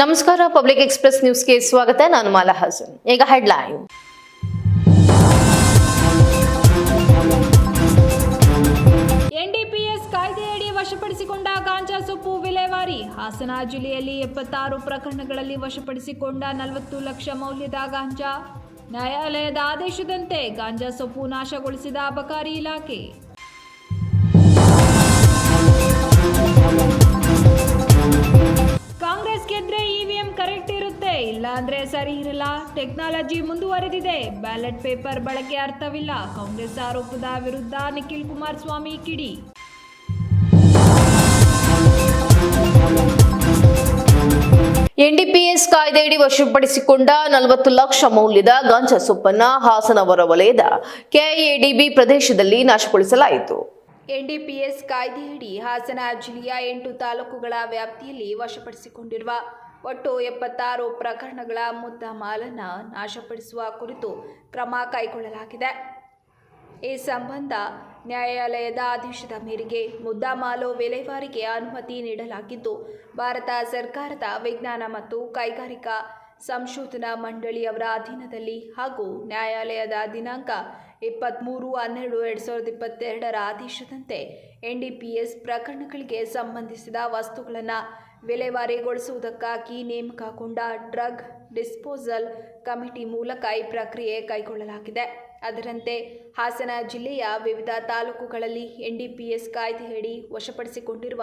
ನಮಸ್ಕಾರ public express ನ್ಯೂಸ್ಗೆ ಸ್ವಾಗತ. ನಾನು ಮಾಲಾ ಹಾಸನ್. ಈಗ ಹೆಡ್ಲೈನ್ ಎನ್ಡಿಪಿಎಸ್ ಕಾಯ್ದೆಯಡಿ ವಶಪಡಿಸಿಕೊಂಡ ಗಾಂಜಾ ಸೊಪ್ಪು ವಿಲೇವಾರಿ. ಹಾಸನ ಜಿಲ್ಲೆಯಲ್ಲಿ ಎಪ್ಪತ್ತಾರು ಪ್ರಕರಣಗಳಲ್ಲಿ ವಶಪಡಿಸಿಕೊಂಡ ನಲವತ್ತು ಲಕ್ಷ ಮೌಲ್ಯದ ಗಾಂಜಾ. ನ್ಯಾಯಾಲಯದ ಆದೇಶದಂತೆ ಗಾಂಜಾ ಸೊಪ್ಪು ನಾಶಗೊಳಿಸಿದ ಅಬಕಾರಿ ಇಲಾಖೆ. ಕಾಂಗ್ರೆಸ್ ಗೆದ್ರೆ ಇವಿಎಂ ಕರೆಕ್ಟ್ ಇರುತ್ತೆ. ಇಲ್ಲ ಅಂದ್ರೆ ಸರಿ ಇರಲ್ಲ. ಟೆಕ್ನಾಲಜಿ ಮುಂದುವರೆದಿದೆ. ಬ್ಯಾಲೆಟ್ ಪೇಪರ್ ಬಳಕೆ ಅರ್ಥವಿಲ್ಲ. ಕಾಂಗ್ರೆಸ್ ಆರೋಪದ ವಿರುದ್ಧ ನಿಖಿಲ್ ಕುಮಾರಸ್ವಾಮಿ ಕಿಡಿ. ಎನ್ಡಿಪಿಎಸ್ ಕಾಯ್ದೆಯಡಿ ವಶಪಡಿಸಿಕೊಂಡ ನಲವತ್ತು ಲಕ್ಷ ಮೌಲ್ಯದ ಗಾಂಜಾ ಸೊಪ್ಪನ್ನ ಹಾಸನ ಹೊರವಲಯದ ಕೆಎಡಿಬಿ ಪ್ರದೇಶದಲ್ಲಿ ನಾಶಗೊಳಿಸಲಾಯಿತು ಎನ್ಡಿಪಿಎಸ್ ಕಾಯ್ದೆಯಡಿ ಹಾಸನ ಜಿಲ್ಲೆಯ ಎಂಟು ತಾಲೂಕುಗಳ ವ್ಯಾಪ್ತಿಯಲ್ಲಿ ವಶಪಡಿಸಿಕೊಂಡಿರುವ ಒಟ್ಟು ಎಪ್ಪತ್ತಾರು ಪ್ರಕರಣಗಳ ಮುದ್ದ ಮಾಲನ್ನು ನಾಶಪಡಿಸುವ ಕುರಿತು ಕ್ರಮ ಕೈಗೊಳ್ಳಲಾಗಿದೆ. ಈ ಸಂಬಂಧ ನ್ಯಾಯಾಲಯದ ಆದೇಶದ ಮೇರೆಗೆ ಮುದ್ದಾಮಾಲು ವಿಲೇವಾರಿಗೆ ಅನುಮತಿ ನೀಡಲಾಗಿದ್ದು, ಭಾರತ ಸರ್ಕಾರದ ವಿಜ್ಞಾನ ಮತ್ತು ಕೈಗಾರಿಕಾ ಸಂಶೋಧನಾ ಮಂಡಳಿಯವರ ಅಧೀನದಲ್ಲಿ ಹಾಗೂ ನ್ಯಾಯಾಲಯದ ದಿನಾಂಕ ಇಪ್ಪತ್ತ್ಮೂರು ಹನ್ನೆರಡು, ಎರಡು ಸಾವಿರದ ಇಪ್ಪತ್ತೆರಡರ ಆದೇಶದಂತೆ ಎನ್ ಡಿ ಪಿ ಎಸ್ ಪ್ರಕರಣಗಳಿಗೆ ಸಂಬಂಧಿಸಿದ ವಸ್ತುಗಳನ್ನು ವಿಲೇವಾರಿಗೊಳಿಸುವುದಕ್ಕಾಗಿ ನೇಮಕಗೊಂಡ ಡ್ರಗ್ ಡಿಸ್ಪೋಸಲ್ ಕಮಿಟಿ ಮೂಲಕ ಈ ಪ್ರಕ್ರಿಯೆ ಕೈಗೊಳ್ಳಲಾಗಿದೆ. ಅದರಂತೆ ಹಾಸನ ಜಿಲ್ಲೆಯ ವಿವಿಧ ತಾಲೂಕುಗಳಲ್ಲಿ ಎನ್ಡಿಪಿಎಸ್ ಕಾಯ್ದೆಯಡಿ ವಶಪಡಿಸಿಕೊಂಡಿರುವ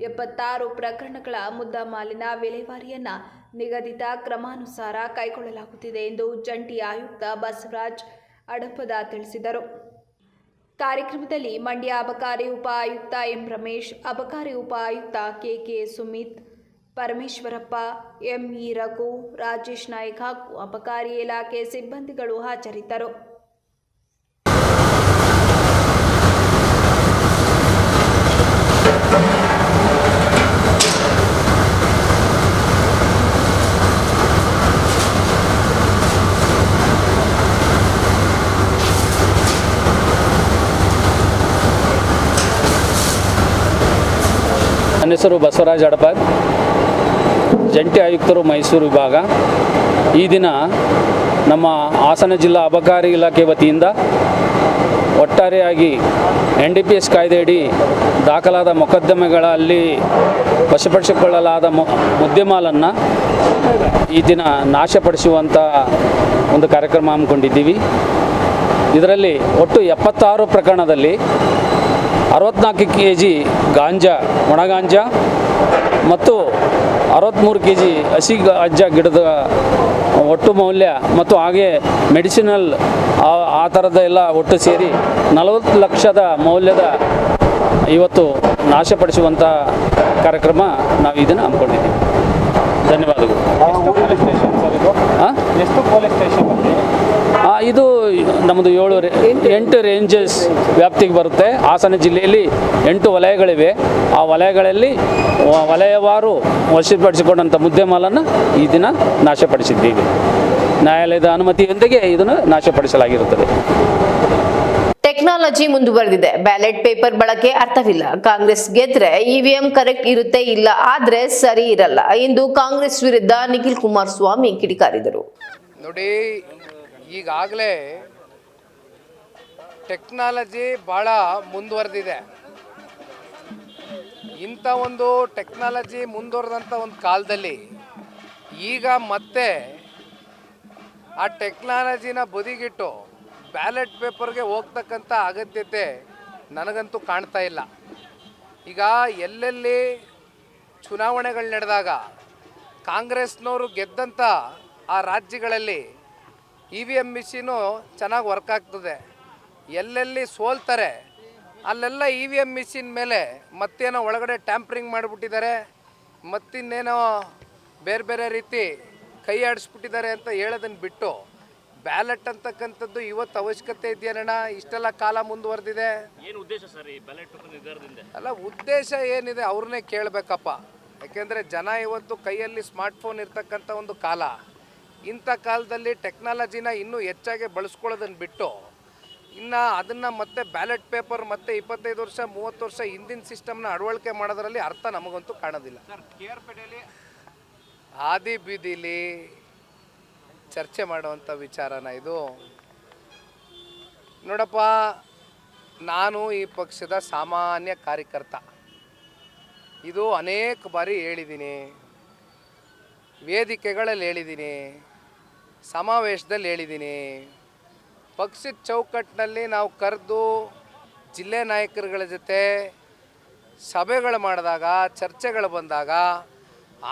ಎಪ್ಪತ್ತಾರು ಪ್ರಕರಣಗಳ ಮುದ್ದಮಾಲಿನ ವಿಲೇವಾರಿಯನ್ನು ನಿಗದಿತ ಕ್ರಮಾನುಸಾರ ಕೈಗೊಳ್ಳಲಾಗುತ್ತಿದೆ ಎಂದು ಜಂಟಿ ಆಯುಕ್ತ ಬಸವರಾಜ್ ಅಡಪದ ತಿಳಿಸಿದರು. ಕಾರ್ಯಕ್ರಮದಲ್ಲಿ ಮಂಡ್ಯ ಅಬಕಾರಿ ಉಪ ಆಯುಕ್ತ ಎಂ ರಮೇಶ್, ಅಬಕಾರಿ ಉಪ ಆಯುಕ್ತ K Sumit, Parameshwarappa M E Raghu, Rajesh Naik ಹಾಗೂ ಅಬಕಾರಿ ಇಲಾಖೆ ಸಿಬ್ಬಂದಿಗಳು ಹಾಜರಿದ್ದರು. ನನ್ನ ಹೆಸರು ಬಸವರಾಜ್ ಹಡಪದ್ ಜಂಟಿ ಆಯುಕ್ತರು ಮೈಸೂರು ವಿಭಾಗ. ಈ ದಿನ ನಮ್ಮ ಹಾಸನ ಜಿಲ್ಲಾ ಅಬಕಾರಿ ಇಲಾಖೆ ವತಿಯಿಂದ ಒಟ್ಟಾರೆಯಾಗಿ ಎನ್ ಡಿ ಪಿ ಎಸ್ ಕಾಯ್ದೆಯಡಿ ದಾಖಲಾದ ಮೊಕದ್ದಮೆಗಳಲ್ಲಿ ವಶಪಡಿಸಿಕೊಳ್ಳಲಾದ ಮುದ್ದೆ ಮುದ್ದೆಮಾಲನ್ನು ಈ ದಿನ ನಾಶಪಡಿಸುವಂಥ ಒಂದು ಕಾರ್ಯಕ್ರಮ ಹಮ್ಮಿಕೊಂಡಿದ್ದೀವಿ. ಇದರಲ್ಲಿ ಒಟ್ಟು ಎಪ್ಪತ್ತಾರು ಪ್ರಕರಣದಲ್ಲಿ ಅರವತ್ನಾಲ್ಕು ಕೆ ಜಿ ಗಾಂಜಾ ಒಣಗಾಂಜಾ ಮತ್ತು ಅರವತ್ತ್ಮೂರು ಕೆ ಜಿ ಹಸಿ ಗಾಂಜಾ ಗಿಡದ ಒಟ್ಟು ಮೌಲ್ಯ ಮತ್ತು ಹಾಗೆ ಮೆಡಿಸಿನಲ್ ಆ ಆ ಥರದ ಎಲ್ಲ ಒಟ್ಟು ಸೇರಿ ನಲವತ್ತು ಲಕ್ಷದ ಮೌಲ್ಯದ ಇವತ್ತು ನಾಶಪಡಿಸುವಂಥ ಕಾರ್ಯಕ್ರಮ ನಾವು ಇದನ್ನು ಅಂದ್ಕೊಂಡಿದ್ದೀವಿ ಧನ್ಯವಾದಗಳು. ಹಾಂ ಎಷ್ಟು ಪೊಲೀಸ್ ಸ್ಟೇಷನ್ ಇದು ನಮ್ಮದು ಏಳು ರೇ- ಎಂಟು. ರೇಂಜಸ್ ವ್ಯಾಪ್ತಿಗೆ ಬರುತ್ತೆ. ಹಾಸನ ಜಿಲ್ಲೆಯಲ್ಲಿ ಎಂಟು ವಲಯಗಳಿವೆ. ಆ ವಲಯಗಳಲ್ಲಿ ವಲಯವಾರು ವಶಪಡಿಸಿಕೊಂಡಂಥ ಮುದ್ದೆಮಾಲನ್ನು ಈ ದಿನ ನಾಶಪಡಿಸಿದ್ದೀವಿ. ನ್ಯಾಯಾಲಯದ ಅನುಮತಿಯೊಂದಿಗೆ ಇದನ್ನು ನಾಶಪಡಿಸಲಾಗಿರುತ್ತದೆ. ಟೆಕ್ನಾಲಜಿ ಮುಂದುವರೆದಿದೆ. ಬ್ಯಾಲೆಟ್ ಪೇಪರ್ ಬಳಕೆ ಅರ್ಥವಿಲ್ಲ. ಕಾಂಗ್ರೆಸ್ ಗೆದ್ರೆ ಇವಿಎಂ ಕರೆಕ್ಟ್ ಇರುತ್ತೆ ಇಲ್ಲ. ಆದ್ರೆ ಸರಿ ಇರಲ್ಲ. ಎಂದು ಕಾಂಗ್ರೆಸ್ ವಿರುದ್ಧ ನಿಖಿಲ್ ಕುಮಾರಸ್ವಾಮಿ ಕಿಡಿಕಾರಿದರು. ನೋಡಿ ಈಗಾಗಲೇ ಟೆಕ್ನಾಲಜಿ ಭಾಳ ಮುಂದುವರೆದಿದೆ. ಇಂಥ ಒಂದು ಟೆಕ್ನಾಲಜಿ ಮುಂದುವರೆದಂಥ ಒಂದು ಕಾಲದಲ್ಲಿ ಈಗ ಮತ್ತೆ ಆ ಟೆಕ್ನಾಲಜಿನ ಬದಿಗಿಟ್ಟು ಬ್ಯಾಲೆಟ್ ಪೇಪರ್ಗೆ ಹೋಗ್ತಕ್ಕಂಥ ಅಗತ್ಯತೆ ನನಗಂತೂ ಕಾಣ್ತಾ ಇಲ್ಲ. ಈಗ ಎಲ್ಲೆಲ್ಲಿ ಚುನಾವಣೆಗಳು ನಡೆದಾಗ ಕಾಂಗ್ರೆಸ್ನವರು ಗೆದ್ದಂಥ ಆ ರಾಜ್ಯಗಳಲ್ಲಿ ಇ ವಿ ಎಂ ಮಿಷಿನು ಚೆನ್ನಾಗಿ ವರ್ಕ್ ಆಗ್ತದೆ. ಎಲ್ಲೆಲ್ಲಿ ಸೋಲ್ತಾರೆ ಅಲ್ಲೆಲ್ಲ ಇ ವಿ ಎಂ ಮಿಷಿನ್ ಮೇಲೆ ಮತ್ತೇನೋ ಒಳಗಡೆ ಟ್ಯಾಂಪ್ರಿಂಗ್ ಮಾಡಿಬಿಟ್ಟಿದ್ದಾರೆ ಮತ್ತಿನ್ನೇನೋ ಬೇರೆ ಬೇರೆ ರೀತಿ ಕೈ ಆಡಿಸ್ಬಿಟ್ಟಿದ್ದಾರೆ ಅಂತ ಹೇಳೋದನ್ನು ಬಿಟ್ಟು ಬ್ಯಾಲೆಟ್ ಅಂತಕ್ಕಂಥದ್ದು ಇವತ್ತು ಅವಶ್ಯಕತೆ ಇದೆಯಣ್ಣ ಇಷ್ಟೆಲ್ಲ ಕಾಲ ಮುಂದುವರೆದಿದೆ. ಅಲ್ಲ ಉದ್ದೇಶ ಏನಿದೆ ಅವ್ರನ್ನೇ ಕೇಳಬೇಕಪ್ಪ. ಯಾಕೆಂದರೆ ಜನ ಇವತ್ತು ಕೈಯಲ್ಲಿ ಸ್ಮಾರ್ಟ್ಫೋನ್ ಇರ್ತಕ್ಕಂಥ ಒಂದು ಕಾಲ. ಇಂಥ ಕಾಲದಲ್ಲಿ ಟೆಕ್ನಾಲಜಿನ ಇನ್ನೂ ಹೆಚ್ಚಾಗಿ ಬಳಸ್ಕೊಳ್ಳೋದನ್ನು ಬಿಟ್ಟು ಇನ್ನು ಅದನ್ನು ಮತ್ತೆ ಬ್ಯಾಲೆಟ್ ಪೇಪರ್ ಮತ್ತೆ ಇಪ್ಪತ್ತೈದು ವರ್ಷ ಮೂವತ್ತು ವರ್ಷ ಹಿಂದಿನ ಸಿಸ್ಟಮ್ನ ಅಳವಳಿಕೆ ಮಾಡೋದ್ರಲ್ಲಿ ಅರ್ಥ ನಮಗಂತೂ ಕಾಣೋದಿಲ್ಲ. ಹಾದಿ ಬೀದಿಲಿ ಚರ್ಚೆ ಮಾಡುವಂಥ ವಿಚಾರನ ಇದು. ನೋಡಪ್ಪ ನಾನು ಈ ಪಕ್ಷದ ಸಾಮಾನ್ಯ ಕಾರ್ಯಕರ್ತ. ಇದು ಅನೇಕ ಬಾರಿ ಹೇಳಿದ್ದೀನಿ. ವೇದಿಕೆಗಳಲ್ಲಿ ಹೇಳಿದ್ದೀನಿ. ಸಮಾವೇಶದಲ್ಲಿ ಹೇಳಿದ್ದೀನಿ. ಪಕ್ಷದ ಚೌಕಟ್ಟಿನಲ್ಲಿ ನಾವು ಕರೆದು ಜಿಲ್ಲೆ ನಾಯಕರುಗಳ ಜೊತೆ ಸಭೆಗಳು ಮಾಡಿದಾಗ, ಚರ್ಚೆಗಳು ಬಂದಾಗ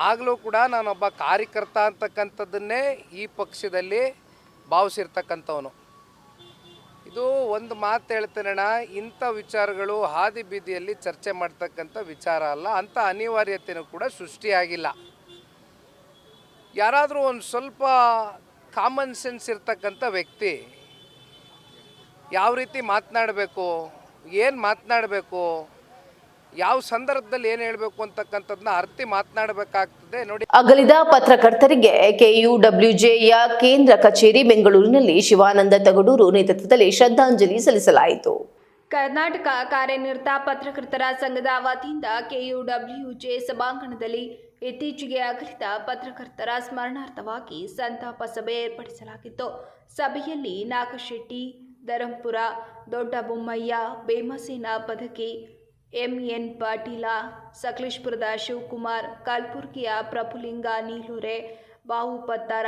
ಆಗಲೂ ಕೂಡ ನಾನೊಬ್ಬ ಕಾರ್ಯಕರ್ತ ಅಂತಕ್ಕಂಥದ್ದನ್ನೇ ಈ ಪಕ್ಷದಲ್ಲಿ ಭಾವಿಸಿರ್ತಕ್ಕಂಥವನು. ಇದು ಒಂದು ಮಾತು ಹೇಳ್ತೇನಣ್ಣ ಇಂಥ ವಿಚಾರಗಳು ಹಾದಿ ಬೀದಿಯಲ್ಲಿ ಚರ್ಚೆ ಮಾಡ್ತಕ್ಕಂಥ ವಿಚಾರ ಅಲ್ಲ, ಅಂಥ ಅನಿವಾರ್ಯತೆಯೂ ಕೂಡ ಸೃಷ್ಟಿಯಾಗಿಲ್ಲ. ಯಾರಾದರೂ ಒಂದು ಸ್ವಲ್ಪ ಕಾಮನ್ ಸೆನ್ಸ್ ಇರ್ತಕ್ಕಂಥ ವ್ಯಕ್ತಿ ಯಾವ ರೀತಿ ಮಾತನಾಡಬೇಕು, ಏನು ಮಾತನಾಡಬೇಕು, ಯಾವ ಸಂದರ್ಭದಲ್ಲಿ ಏನು ಹೇಳಬೇಕು ಅಂತಕ್ಕಂಥದ್ದನ್ನ ಅರ್ತಿ ಮಾತನಾಡಬೇಕಾಗ್ತದೆ. ನೋಡಿ. ಅಗಲಿದ ಪತ್ರಕರ್ತರಿಗೆ ಕೆಯುಡಬ್ಲ್ಯೂಜೆಯ ಕೇಂದ್ರ ಕಚೇರಿ ಬೆಂಗಳೂರಿನಲ್ಲಿ ಶಿವಾನಂದ ತಗಡೂರು ನೇತೃತ್ವದಲ್ಲಿ ಶ್ರದ್ಧಾಂಜಲಿ ಸಲ್ಲಿಸಲಾಯಿತು. ಕರ್ನಾಟಕ ಕಾರ್ಯನಿರತ ಪತ್ರಕರ್ತರ ಸಂಘದ ವತಿಯಿಂದ ಕೆಯುಡಬ್ಲ್ಯೂಜೆ ಸಭಾಂಗಣದಲ್ಲಿ ಇತ್ತೀಚೆಗೆ ಅಗಲಿದ ಪತ್ರಕರ್ತರ ಸ್ಮರಣಾರ್ಥವಾಗಿ ಸಂತಾಪ ಸಭೆ ಏರ್ಪಡಿಸಲಾಗಿತ್ತು. ಸಭೆಯಲ್ಲಿ ನಾಗಶೆಟ್ಟಿ, ಧರಂಪುರ ದೊಡ್ಡ ಬೊಮ್ಮಯ್ಯ ಭೀಮಸೇನ ಪದಕಿ, ಎಂಎನ್ ಪಾಟೀಲ, ಸಕಲೇಶ್ಪುರದ ಶಿವಕುಮಾರ್, ಕಲಬುರ್ಗಿಯ ಪ್ರಭುಲಿಂಗ ನೀಲೂರೆ ಬಾವು ಪತ್ತಾರ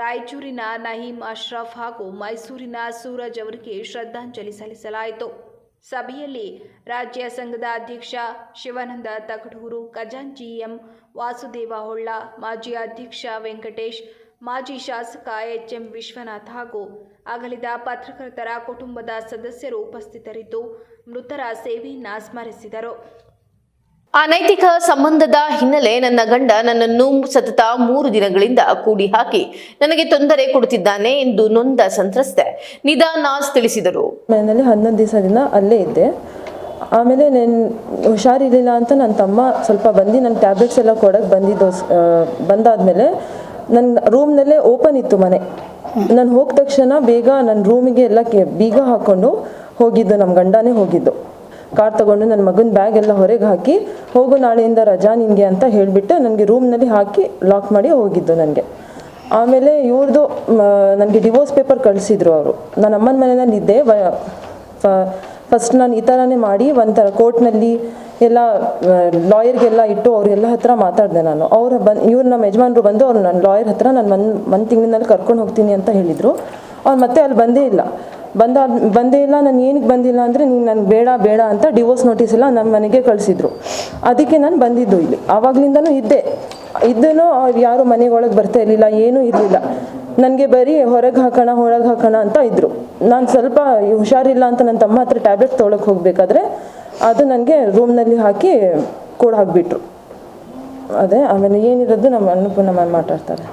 ರಾಯಚೂರಿನ ನಹೀಂ ಅಶ್ರಫ್ ಹಾಗೂ ಮೈಸೂರಿನ ಸೂರಜ್ ಅವರಿಗೆ ಶ್ರದ್ಧಾಂಜಲಿ ಸಲ್ಲಿಸಲಾಯಿತು. ಸಭೆಯಲ್ಲಿ ರಾಜ್ಯ ಸಂಘದ ಅಧ್ಯಕ್ಷ ಶಿವಾನಂದ ತಕಡೂರು, ಖಜಾಂಚಿ ಎಂ ವಾಸುದೇವ ಹೊಳ್ಳ ಮಾಜಿ ಅಧ್ಯಕ್ಷ ವೆಂಕಟೇಶ್, ಮಾಜಿ ಶಾಸಕ ಎಚ್ ಎಂ ವಿಶ್ವನಾಥ್ ಹಾಗೂ ಅಗಲಿದ ಪತ್ರಕರ್ತರ ಕುಟುಂಬದ ಸದಸ್ಯರು ಉಪಸ್ಥಿತರಿದ್ದು ಮೃತರ ಸೇವೆಯನ್ನು ಸ್ಮರಿಸಿದರು. ಅನೈತಿಕ ಸಂಬಂಧದ ಹಿನ್ನೆಲೆ ನನ್ನ ಗಂಡ ನನ್ನನ್ನು ಸತತ ಮೂರು ದಿನಗಳಿಂದ ಕೂಡಿ ಹಾಕಿ ನನಗೆ ತೊಂದರೆ ಕೊಡುತ್ತಿದ್ದಾನೆ ಎಂದು ನೊಂದ ಸಂತ್ರಸ್ತೆ ನಿಧಾನ ತಿಳಿಸಿದರು. ಮನೆಯಲ್ಲಿ ಹನ್ನೊಂದು ದಿವಸದಿಂದ ಅಲ್ಲೇ ಇದ್ದೆ. ಆಮೇಲೆ ನಾನು ಹುಷಾರಿರಲಿಲ್ಲ ಅಂತ ನನ್ನ ತಮ್ಮ ಸ್ವಲ್ಪ ಬಂದು ನನ್ನ ಟ್ಯಾಬ್ಲೆಟ್ಸ್ ಎಲ್ಲ ಕೊಡಕ್ಕೆ ಬಂದಿದ್ದು ಆ, ಬಂದಾದ್ಮೇಲೆ ನನ್ನ ರೂಮ್ನಲ್ಲೇ ಓಪನ್ ಇತ್ತು ಮನೆ. ನಾನು ಹೋದ ತಕ್ಷಣ ಬೇಗ ನನ್ನ ರೂಮಿಗೆ ಎಲ್ಲ ಬೀಗ ಹಾಕ್ಕೊಂಡು ಹೋಗಿದ್ದು ನಮ್ಮ ಗಂಡನೇ ಹೋಗಿದ್ದು. ಕಾರ್ ತಗೊಂಡು ನನ್ನ ಮಗನ ಬ್ಯಾಗ್ ಎಲ್ಲ ಹೊರಗೆ ಹಾಕಿ, ಹೋಗು ನಾಳೆಯಿಂದ ರಜಾ ನಿನಗೆ ಅಂತ ಹೇಳಿಬಿಟ್ಟು ನನಗೆ ರೂಮ್ನಲ್ಲಿ ಹಾಕಿ ಲಾಕ್ ಮಾಡಿ ಹೋಗಿದ್ದು ನನಗೆ ಆಮೇಲೆ ಇವ್ರದ್ದು ನನಗೆ ಡಿವೋರ್ಸ್ ಪೇಪರ್ ಕಳಿಸಿದ್ರು ಅವರು. ನನ್ನ ಅಮ್ಮನ ಮನೆಯಲ್ಲಿ ಇದ್ದೆ ಫಸ್ಟ್ ನಾನು ಈ ಥರನೇ ಮಾಡಿ, ಒಂಥರ ಕೋರ್ಟ್ನಲ್ಲಿ ಎಲ್ಲ ಲಾಯರ್ಗೆಲ್ಲ ಇಟ್ಟು ಅವರೆಲ್ಲ ಹತ್ರ ಮಾತಾಡಿದೆ ನಾನು. ಅವ್ರು ಬಂದು, ಇವ್ರು ನಮ್ಮ ಯಜಮಾನ್ರು ಬಂದು ಅವ್ರು ನನ್ನ ಲಾಯರ್ ಹತ್ರ ನಾನು ಒಂದು ಒಂದು ತಿಂಗಳಿನಲ್ಲಿ ಕರ್ಕೊಂಡು ಹೋಗ್ತೀನಿ ಅಂತ ಹೇಳಿದರು. ಅವ್ರು ಮತ್ತೆ ಅಲ್ಲಿ ಬಂದೇ ಇಲ್ಲ. ಬಂದ ಬಂದೇ ಇಲ್ಲ, ನಾನು ಏನಕ್ಕೆ ಬಂದಿಲ್ಲ ಅಂದರೆ ನೀನು ನನಗೆ ಬೇಡ ಬೇಡ ಅಂತ ಡಿವೋರ್ಸ್ ನೋಟಿಸ್ ಎಲ್ಲ ನಮ್ಮ ಮನೆಗೆ ಕಳಿಸಿದ್ರು. ಅದಕ್ಕೆ ನಾನು ಬಂದಿದ್ದು ಇಲ್ಲಿ. ಆವಾಗ್ಲಿಂದನೂ ಇದ್ದೆ. ಇದ್ದನು ಅವ್ರು ಯಾರು ಮನೆಗೊಳಗೆ ಬರ್ತಾ ಇರಲಿಲ್ಲ, ಏನೂ ಇರಲಿಲ್ಲ. ನನಗೆ ಬರೀ ಹೊರಗೆ ಹಾಕೋಣ ಹೊರಗೆ ಹಾಕೋಣ ಅಂತ ಇದ್ದರು ನಾನು ಸ್ವಲ್ಪ ಹುಷಾರಿಲ್ಲ ಅಂತ ನನ್ನ ತಮ್ಮ ಹತ್ರ ಟ್ಯಾಬ್ಲೆಟ್ ತೊಳಕ್ಕೆ ಹೋಗಬೇಕಾದ್ರೆ ಅದು ನನಗೆ ರೂಮ್ನಲ್ಲಿ ಹಾಕಿ ಕೂಡ ಹಾಕಿಬಿಟ್ರು. ಅದೇ, ಆಮೇಲೆ ಏನಿರೋದು ನಮ್ಮ ಅನ್ನಪೂರ್ಣ ಮ್ಯಾಮ್ ಮಾತಾಡ್ತಾರೆ.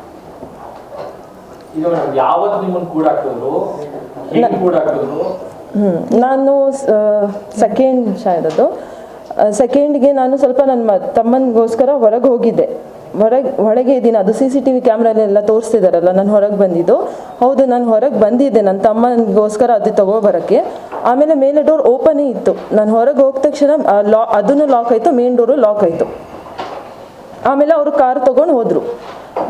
ನಾನು ಸೆಕೆಂಡ್ ಶಾಯದದ್ದು ಸೆಕೆಂಡ್ಗೆ ನಾನು ಸ್ವಲ್ಪ ನನ್ನ ಮ ತಮ್ಮನಿಗೋಸ್ಕರ ಹೊರಗೆ ಹೋಗಿದ್ದೆ. ಹೊರಗೆ ಒಳಗೆ ಇದ್ದೀನಿ. ಅದು ಸಿ ಸಿ ಟಿ ವಿ ಕ್ಯಾಮ್ರಲ್ಲೆಲ್ಲ ತೋರಿಸ್ತಿದಾರಲ್ಲ ನಾನು ಹೊರಗೆ ಬಂದಿದ್ದು. ಹೌದು ನಾನು ಹೊರಗೆ ಬಂದಿದ್ದೆ. ನನ್ನ ತಮ್ಮನಿಗೋಸ್ಕರ ಅದು ತಗೋಬರೋಕ್ಕೆ ಆಮೇಲೆ ಮೇಲೆ ಡೋರ್ ಓಪನೇ ಇತ್ತು. ನಾನು ಹೊರಗೆ ಹೋದ ತಕ್ಷಣ ಲಾ ಅದನ್ನು ಲಾಕ್ ಆಯಿತು. ಮೇನ್ ಡೋರು ಲಾಕ್ ಆಯಿತು. ಆಮೇಲೆ ಅವರು ಕಾರ್ ತೊಗೊಂಡು ಹೋದರು.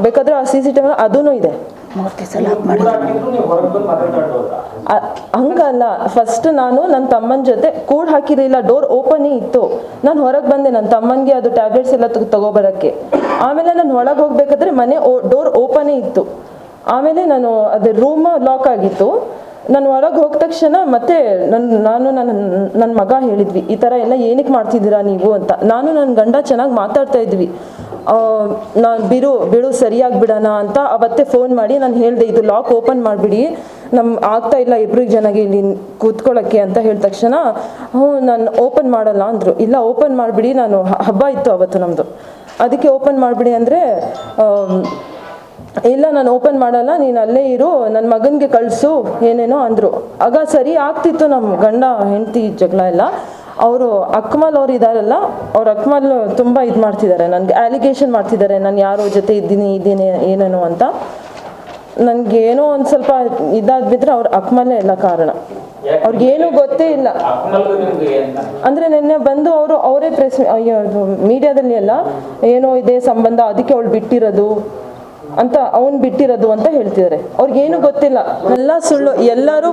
ಬೇಕಾದ್ರೆ ಆ ಸಿ ಸಿ ಟಿ ವಿ ಅದೂ ಇದೆ. ಬಂದು ಮಾತಾಡ್ಕೊಂಡು ಹಂಗಲ್ಲ. ಫಸ್ಟ್ ನಾನು ನನ್ನ ತಮ್ಮನ ಜೊತೆ ಕೂಡ್ ಹಾಕಿರಲಿಲ್ಲ ಡೋರ್ ಓಪನೇ ಇತ್ತು. ನಾನು ಹೊರಗೆ ಬಂದೆ ನನ್ನ ತಮ್ಮನಿಗೆ ಅದು ಟ್ಯಾಬ್ಲೆಟ್ಸ್ ಎಲ್ಲ ತಗೊ- ತಗೋಬರಕ್ಕೆ. ಆಮೇಲೆ ನಾನು ಒಳಗೆ ಹೋಗ್ಬೇಕಾದ್ರೆ ಮನೆ ಡೋರ್ ಓಪನೇ ಇತ್ತು. ಆಮೇಲೆ ನಾನು ಅದು ರೂಮ್ ಲಾಕ್ ಆಗಿತ್ತು. ನಾನು ಹೊರಗೆ ಹೋದ ತಕ್ಷಣ ಮತ್ತೆ ನನ್ನ ನಾನು ನನ್ನ ನನ್ನ ಮಗ ಹೇಳಿದ್ವಿ ಈ ಥರ ಎಲ್ಲ ಏನಕ್ಕೆ ಮಾಡ್ತಿದ್ದೀರಾ ನೀವು? ಅಂತ. ನಾನು ನನ್ನ ಗಂಡ ಚೆನ್ನಾಗಿ ಮಾತಾಡ್ತಾ ಇದ್ವಿ. ನಾನು ಬಿಡು ಬಿಡು, ಸರಿಯಾಗಿ ಬಿಡೋಣ ಅಂತ ಅವತ್ತೇ ಫೋನ್ ಮಾಡಿ ನಾನು ಹೇಳಿದೆ, ಇದು ಲಾಕ್ ಓಪನ್ ಮಾಡಿಬಿಡಿ. ನಮ್ಮ ಆಗ್ತಾ ಇಲ್ಲ ಇಬ್ಬರಿಗೆ ಜನಗೆ ಇಲ್ಲಿ ಕೂತ್ಕೊಳ್ಳೋಕ್ಕೆ ಅಂತ ಹೇಳಿದ ತಕ್ಷಣ, ಹ್ಞೂ, ನಾನು ಓಪನ್ ಮಾಡಲ್ಲ, ಅಂದರು. ಇಲ್ಲ ಓಪನ್ ಮಾಡಿಬಿಡಿ, ನಾನು ಹಬ್ಬ ಇತ್ತು ಅವತ್ತು ನಮ್ಮದು ಅದಕ್ಕೆ ಓಪನ್ ಮಾಡಿಬಿಡಿ ಅಂದರೆ ಇಲ್ಲ, ನಾನು ಓಪನ್ ಮಾಡಲ್ಲ, ನೀನು ಅಲ್ಲೇ ಇರು ನನ್ನ ಮಗನಿಗೆ ಕಳಿಸು, ಏನೇನೋ ಅಂದರು. ಆಗ ಸರಿ ಆಗ್ತಿತ್ತು ನಮ್ಮ ಗಂಡ, ಹೆಂಡತಿ ಜಗಳ ಎಲ್ಲ. ಅವರು ಅಕ್ಮಲ್ ಅವ್ರು ಇದ್ದಾರಲ್ಲ ಅವ್ರು ಅಕ್ಮಲ್ ತುಂಬ ಇದು ಮಾಡ್ತಿದ್ದಾರೆ ನನಗೆ ಅಲಿಗೇಷನ್ ಮಾಡ್ತಿದ್ದಾರೆ ನಾನು ಯಾರೋ ಜೊತೆ ಇದ್ದೀನಿ ಇದ್ದೀನಿ ಏನೇನೋ ಅಂತ. ನನಗೆ ಏನೋ ಒಂದು ಸ್ವಲ್ಪ ಇದಾದ್ ಬಿದ್ರೆ ಅವ್ರ ಅಕ್ಮಲೇ ಎಲ್ಲ ಕಾರಣ. ಅವ್ರಿಗೇನು ಗೊತ್ತೇ ಇಲ್ಲ. ಅಂದರೆ ನಿನ್ನೆ ಬಂದು ಅವರು ಅವರೇ ಪ್ರೆಸ್ ಮೀಡಿಯಾದಲ್ಲಿ ಎಲ್ಲ ಏನೋ ಇದೆ ಸಂಬಂಧ ಅದಕ್ಕೆ ಅವಳು ಬಿಟ್ಟಿರೋದು. ಅಂತ ಅವನ್ ಬಿಟ್ಟಿರೋದು ಅಂತ ಹೇಳ್ತಿದ್ದಾರೆ. ಅವ್ರಿಗೇನು ಗೊತ್ತಿಲ್ಲ. ಎಲ್ಲ ಸುಳ್ಳು ಎಲ್ಲರೂ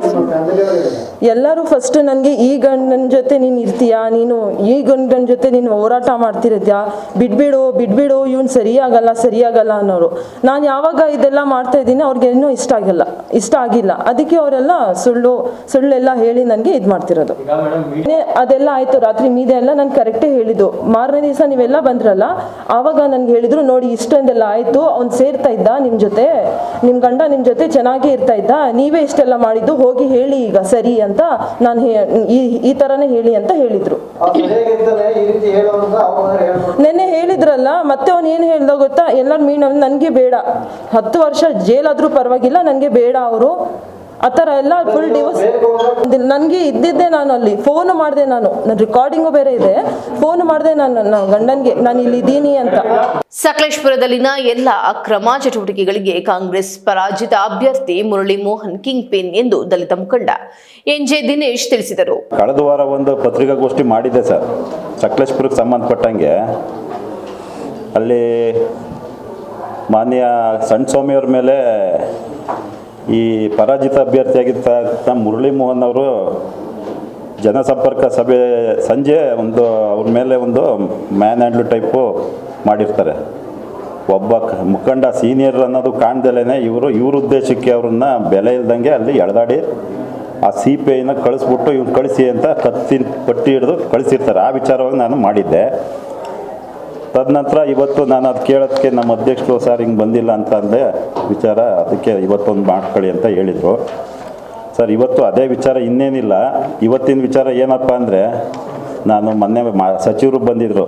ಎಲ್ಲರೂ ಫಸ್ಟ್ ನನಗೆ ಈ ಗಂಡನ ಜೊತೆ ನೀನು ಇರ್ತೀಯಾ? ನೀನು ಈ ಗಂಡನ ಜೊತೆ ನೀನು ಹೋರಾಟ ಮಾಡ್ತಿರತ್ಯಾ ಬಿಡ್ಬಿಡು ಬಿಡ್ಬಿಡು ಇವ್ನು ಸರಿಯಾಗಲ್ಲ ಸರಿಯಾಗಲ್ಲ ಅನ್ನೋರು. ನಾನು ಯಾವಾಗ ಇದೆಲ್ಲ ಮಾಡ್ತಾ ಇದ್ದೀನಿ ಅವ್ರಿಗೇನು ಇಷ್ಟ ಆಗಿಲ್ಲ. ಇಷ್ಟ ಆಗಿಲ್ಲ. ಅದಕ್ಕೆ ಅವರೆಲ್ಲ ಸುಳ್ಳು ಸುಳ್ಳೆಲ್ಲ ಹೇಳಿ ನನಗೆ ಇದು ಮಾಡ್ತಿರೋದು. ಅದೆಲ್ಲ ಆಯ್ತು ರಾತ್ರಿ ಮೀದೆ ಎಲ್ಲ ನಾನು ಕರೆಕ್ಟೇ ಹೇಳಿದ್ದು. ಮಾರನೇ ದಿವಸ ನೀವೆಲ್ಲ ಬಂದ್ರಲ್ಲ ಆವಾಗ ನನ್ಗೆ ಹೇಳಿದ್ರು ನೋಡಿ ಇಷ್ಟೊಂದೆಲ್ಲ ಆಯ್ತು ಅವ್ನು ಸೇರ್ತಾ ಇದ್ದ ನಿಮ್ಮ ಜೊತೆ? ನಿಮ್ಮ ಗಂಡ ನಿಮ್ಮ ಜೊತೆ ಚೆನ್ನಾಗಿ ಇರ್ತಾ ಇದ್ದ? ನೀವೇ ಇಷ್ಟೆಲ್ಲ ಮಾಡಿದ್ದು? ಹೋಗಿ ಹೇಳಿ ಈಗ ಸರಿ ಅಂತ ನಾನು ಈ ಈ ಥರನೇ ಹೇಳಿ ಅಂತ ಹೇಳಿದ್ರು. ನೆನ್ನೆ ಹೇಳಿದ್ರಲ್ಲ ಮತ್ತೆ ಅವ್ನು ಏನು ಹೇಳ್ದ ಗೊತ್ತಾ? ಎಲ್ಲರ ಮೀನ್ ನನಗೆ ಬೇಡ. ಹತ್ತು ವರ್ಷ ಜೈಲಾದರೂ ಪರವಾಗಿಲ್ಲ ನನಗೆ ಬೇಡ ಅವರು. ಆ ಥರ ಎಲ್ಲ ಫುಲ್ ಡಿವೋರ್ಸ್ ನನಗೆ ಇದ್ದಿದ್ದೆ ನಾನು ಅಲ್ಲಿ. ಫೋನ್ ಮಾಡಿದೆ ನಾನು. ನನ್ನ ರೆಕಾರ್ಡಿಂಗು ಬೇರೆ ಇದೆ. ಫೋನ್ ಮಾಡಿದೆ ನಾನು ನನ್ನ ಗಂಡನಿಗೆ. ನಾನು ಇಲ್ಲಿ ಇದ್ದೀನಿ ಅಂತ. ಸಕಲೇಶ್ಪುರದಲ್ಲಿನ ಎಲ್ಲ ಅಕ್ರಮ ಚಟುವಟಿಕೆಗಳಿಗೆ ಕಾಂಗ್ರೆಸ್ ಪರಾಜಿತ ಅಭ್ಯರ್ಥಿ ಮುರಳಿ ಮೋಹನ್ ಕಿಂಗ್ ಪಿನ್ ಎಂದು ದಲಿತ ಮುಖಂಡ ಎನ್ಜೆ ದಿನೇಶ್ ತಿಳಿಸಿದರು. ಕಳೆದ ವಾರ ಒಂದು ಪತ್ರಿಕಾಗೋಷ್ಠಿ ಮಾಡಿದೆ ಸರ್. ಸಕಲೇಶ್ಪುರಕ್ಕೆ ಸಂಬಂಧಪಟ್ಟಂಗೆ. ಅಲ್ಲಿ ಮಾನ್ಯ ಸಣ್ಣ ಸ್ವಾಮಿಯವ್ರ ಮೇಲೆ ಈ ಪರಾಜಿತ ಅಭ್ಯರ್ಥಿಯಾಗಿರ್ತಕ್ಕಂಥ ಮುರಳಿ ಮೋಹನ್ ಅವರು ಜನಸಂಪರ್ಕ ಸಭೆ ಸಂಜೆ ಒಂದು ಅವ್ರ ಮೇಲೆ ಒಂದು ಮ್ಯಾನ್ ಹ್ಯಾಂಡ್ಲು ಟೈಪು ಮಾಡಿರ್ತಾರೆ. ಒಬ್ಬ ಮುಖಂಡ ಸೀನಿಯರ್ ಅನ್ನೋದು ಕಾಣ್ದಲೇ ಇವರು, ಇವ್ರ ಉದ್ದೇಶಕ್ಕೆ ಅವ್ರನ್ನ ಬೆಲೆ ಇಲ್ದಂಗೆ ಅಲ್ಲಿ ಎಳೆದಾಡಿ ಆ ಸಿ ಪಿ ಐನ ಕಳಿಸ್ಬಿಟ್ಟು ಇವ್ನು ಕಳಿಸಿ ಅಂತ ಕತ್ತಿನ ಪಟ್ಟಿ ಹಿಡಿದು ಕಳಿಸಿರ್ತಾರೆ. ಆ ವಿಚಾರವಾಗಿ ನಾನು ಮಾಡಿದ್ದೆ. ತದನಂತರ ಇವತ್ತು ನಾನು ಅದು ಕೇಳೋದಕ್ಕೆ ನಮ್ಮ ಅಧ್ಯಕ್ಷರು ಸರ್ ಹಿಂಗೆ ಬಂದಿಲ್ಲ ಅಂತ ಅಂದೆ. ವಿಚಾರ ಅದಕ್ಕೆ ಇವತ್ತೊಂದು ಮಾಡ್ಕೊಳ್ಳಿ ಅಂತ ಹೇಳಿದರು. ಸರ್, ಇವತ್ತು ಅದೇ ವಿಚಾರ ಇನ್ನೇನಿಲ್ಲ. ಇವತ್ತಿನ ವಿಚಾರ ಏನಪ್ಪ ಅಂದರೆ ನಾನು ಮೊನ್ನೆ ಮಾ ಸಚಿವರು ಬಂದಿದ್ದರು